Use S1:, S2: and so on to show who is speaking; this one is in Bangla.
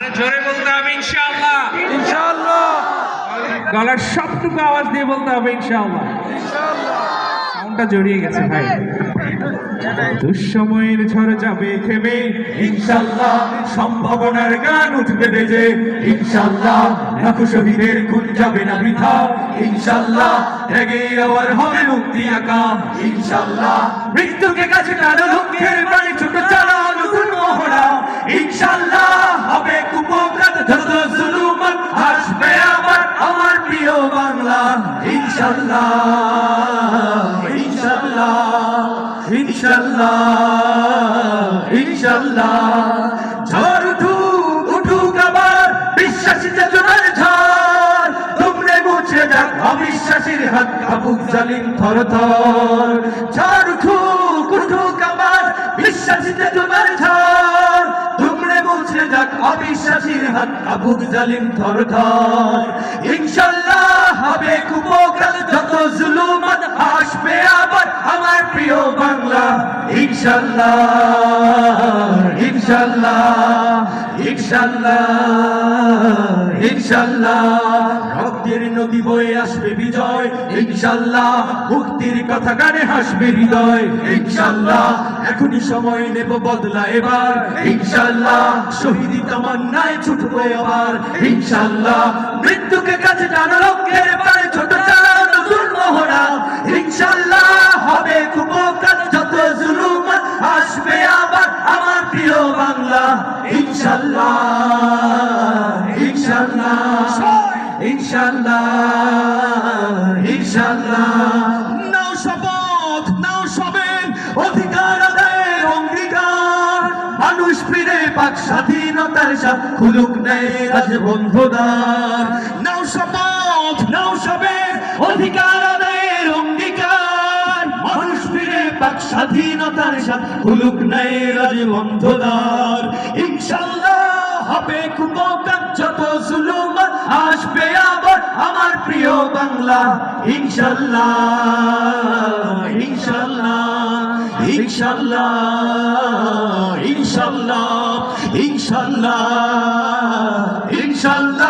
S1: জোরে বলতে হবে ইনশাআল্লাহ।
S2: ইনশাআল্লাহ।
S1: গলার সবটুকু আওয়াজ দিয়ে বলতে হবে ইনশাআল্লাহ।
S2: ইনশাআল্লাহ
S1: সাউন্ডটা জড়িয়ে গেছে ভাই। দুঃসময়ের ঝড় যাবে থেমে
S3: সম্ভাবনার গান উঠবে বেজে। লাখো শহীদের খুন যাবে না বৃথা। আবার হবে মুক্তি আঁকা। ইনশাল্লাহ মৃত্যুকে কাছে টানো লক্ষ্যের বাড়ি ছোট চালা নতুন ইনশাল্লাহ ইনশাল্লাহ ইনশাল্লাহ ইনশাল্লাহ ঝড় উঠুক উঠুক আবার বিশ্বাসী চেতনার ঝড়। তোমরে মুছে যাক অবিশ্বাসীর হাত, কাবুক জালিম থর থর। ঝড় উঠুক উঠুক আবার বিশ্বাসী চেতনার ঝড়। তোমরে মুছে যাক অবিশ্বাসীর হাত, কাবুক জালিম থর থর। ইনশাল্লাহ ইনশাল্লাহ ইনশাল্লাহ ইনশাল্লাহ ইনশাল্লাহ। রক্তের নদী বয়ে আসবে বিজয়, ইনশাল্লাহ। মুক্তির কথা গানে হাসবে হৃদয়, ইনশাল্লাহ। এখনই সময় নেব বদলা এবার, ইনশাল্লাহ। শহীদি তামান্নায় ছুটবো আবার ইনশাল্লাহ। মৃত্যুকে কাছে টানা লক্ষ্যের ইনশাল্লাহ ইনশাল্লাহ ইনশাল্লাহ ইনশাল্লাহ। নাও শপথ, নাও সবেন অধিকার আদায়ের অঙ্গীকার। মানুষ ফিরে পাক স্বাধীনতার সাথ খুলুক আজ বন্ধুদার। নাও শপথ, নাও অধিকার স্বাধীনতার সাথ খুলুক নেয় আজ বন্ধুদার। ইনশাল্লাহ হবে কুপকার যত জুলুম আসবে আবার আমার প্রিয় বাংলা। ইনশাল্লাহ ইনশাল্লাহ ইনশাল্লাহ ইনশাল্লাহ ইনশাল্লাহ ইনশাল্লাহ।